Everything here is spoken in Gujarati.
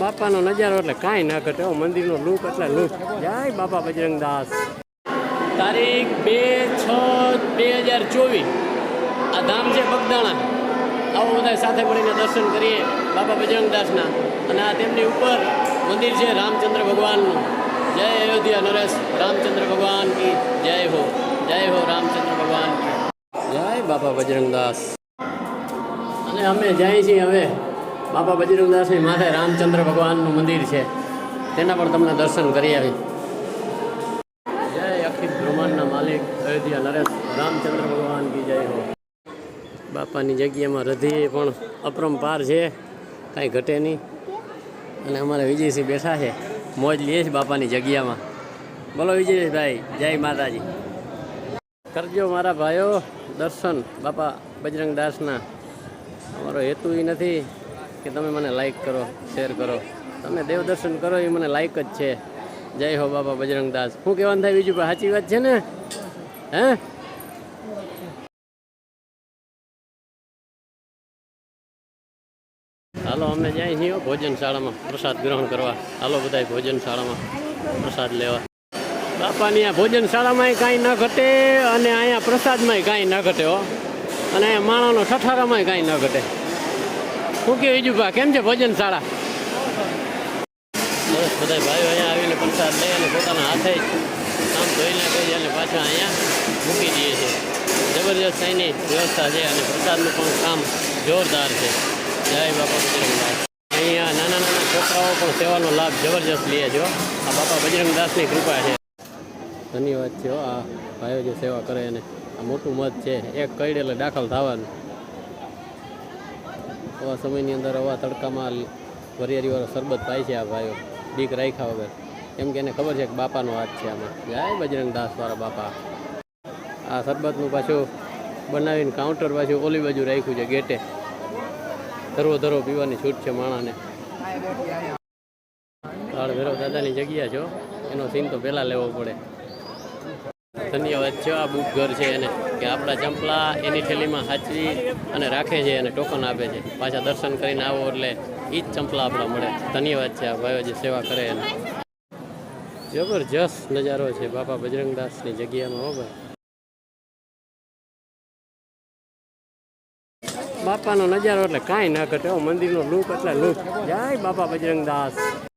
બાપાનો નજારો એટલે કાંઈ ના ઘટે. મંદિરનો લુક એટલે લુક જય બાપા બજરંગદાસ. તારીખ બે છ બે હજાર ચોવીસ. આ ધામ છે બગદાણા. આવો બધા સાથે મળીને દર્શન કરીએ બાબા બજરંગદાસના. અને આ તેમની ઉપર મંદિર છે રામચંદ્ર ભગવાનનું. જય અયોધ્યા નરેશ, રામચંદ્ર ભગવાન કી જય હો. જય હો રામચંદ્ર ભગવાન જય જય બાબા બજરંગદાસ. અને અમે જઈએ છીએ હવે. બાપા બજરંગદાસની માથે રામચંદ્ર ભગવાનનું મંદિર છે. તેના પણ તમને દર્શન કરી આવી. જય અખિલ બ્રહ્માંડના માલિક, અયોધ્યા નરેશ, રામચંદ્ર ભગવાન કી જય હો. બાપાની જગ્યામાં રધી પણ અપરંપાર છે, કાંઈ ઘટે નહીં. અને અમારે વિજયસિંહ બેઠા છે. મોજ લઈએ છે બાપાની જગ્યામાં. બોલો વિજયભાઈ જય માતાજી. કરજો મારા ભાઈઓ, દર્શન બાપા બજરંગદાસના. અમારો હેતુ એ નથી. કે તમે મને લાઈક કરો શેર કરો. તમે દેવ દર્શન કરો એ મને લાઈક જ છે. જય હો બાબા બજરંગદાસ. શું કહેવાનું થાય બીજું? સાચી વાત છે ને? હે? હાલો, અમે જાય છીએ ભોજનશાળામાં. પ્રસાદ ગ્રહણ કરવા. હાલો, બધાય ભોજનશાળામાં પ્રસાદ લેવા. બાપાની આ ભોજનશાળામાંય કાંઈ ન ઘટે અને અહીંયા પ્રસાદમાંય કાંઈ ન ઘટે હો. અને અહીંયા માણસનો ઠઠારામાંય કાંઈ ન ઘટે. શું કે બા કેમ છે ભોજનશાળા બસ બધા ભાઈઓ અહીંયા આવીને પ્રસાદ લઈ અને પોતાના હાથે જ આમ ધોઈને કરી અને પાછા અહીંયા મૂકી દઈએ છીએ. જબરજસ્ત અહીંની વ્યવસ્થા છે અને પ્રસાદનું પણ કામ જોરદાર છે. જય બાપા બજરંગદાસ અહીંયા નાના નાના છોકરાઓ પણ સેવાનો લાભ જબરજસ્ત લે છે આ બાપા બજરંગદાસની કૃપા છે. ધન્યવાદ છે આ ભાઈઓ જે સેવા કરે એને. આ મોટું મત છે. એક કઈડ એટલે દાખલ થવાનું. આવા સમયની અંદર આવા તડકામાં વરિયાળીવાળો શરબત પાય છે આ ભાઈઓ બીક રાખ્યા વગર. કેમ કે એને ખબર છે કે બાપાનો હાથ છે આમાં. જય બજરંગ દાસવાળા બાપા. આ શરબતનું પાછું બનાવીને કાઉન્ટર પાછું ઓલી બાજુ રાખ્યું છે ગેટે. ધરવો ધરવો પીવાની છૂટ છે માણાને. કાળ ભૈરવ દાદાની જગ્યા છો એનો સીન તો પહેલાં લેવો પડે. ધન્યવાદ છે. આ બુક ઘર છે એને કે આપણા ચંપલા એની થેલીમાં સાચવી અને રાખે છે અને ટોકન આપે છે. પાછા દર્શન કરીને આવો એટલે એ જ ચંપલા આપણા મળે. ધન્યવાદ છે આ ભાઈઓ જે સેવા કરે એને. જબરજસ્ત નજારો છે બાપા બજરંગદાસની જગ્યામાં, હો ભાઈ. બાપાનો નજારો એટલે કાંઈ ના ઘટે મંદિરનો લુક એટલે લુક જય બાપા બજરંગદાસ.